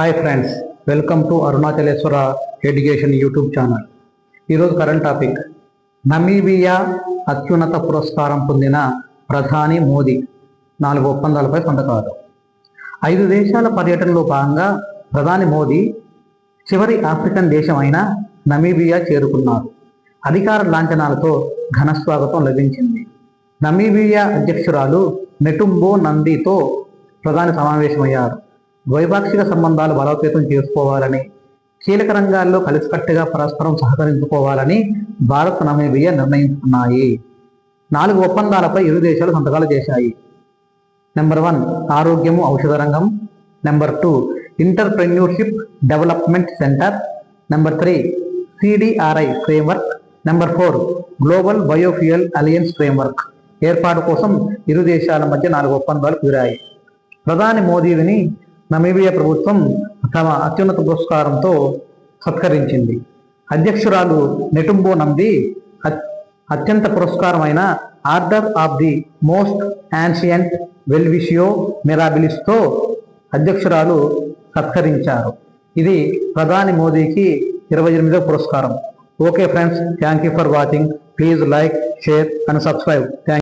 Hi friends welcome to Arunachaleshwara education YouTube channel ఈరోజు current topic Namibia అత్యున్నత పురస్కారం పొందిన ప్రధాని మోదీ. నాలుగు ఒప్పందాలపై సంతకాలు ఐదు దేశాల పర్యటనలో భాగంగా ప్రధాని మోదీ చివరి ఆఫ్రికన్ దేశం అయిన నమీబియా చేరుకున్నారు. అధికార లాంఛనాలతో ఘన స్వాగతం లభించింది. నమీబియా అధ్యక్షురాలు నెటుంబో నందితో ప్రధాని సమావేశమయ్యారు. ద్వైపాక్షిక సంబంధాలు బలోపేతం చేసుకోవాలని కీలక రంగాల్లో కలిసికట్టుగా పరస్పరం సహకరించుకోవాలని భారత్ నమీబియా నిర్ణయించుకున్నాయి. నాలుగు ఒప్పందాలపై ఇరు దేశాలు సంతకాలు చేశాయి. నెంబర్ వన్ ఆరోగ్యము ఔషధ రంగం. Number two entrepreneurship development centre. Number three CDRI framework. Number four global biofuel alliance framework. ఏర్పాటు కోసం ఇరు దేశాల మధ్య నాలుగు ఒప్పందాలు కుదిరాయి. ప్రధాని మోదీని నమీబియా ప్రభుత్వం తమ అత్యున్నత పురస్కారంతో సత్కరించింది. అధ్యక్షురాలు నెటుంబో నంది అత్యంత పురస్కారమైన order of the most ancient Welwitschia మిరాబిలిస్తో అధ్యక్షురాలు సత్కరించారు. ఇది ప్రధాని మోదీకి ఇరవై ఎనిమిదో పురస్కారం. Okay friends thank you for watching. Please like share and subscribe. Thank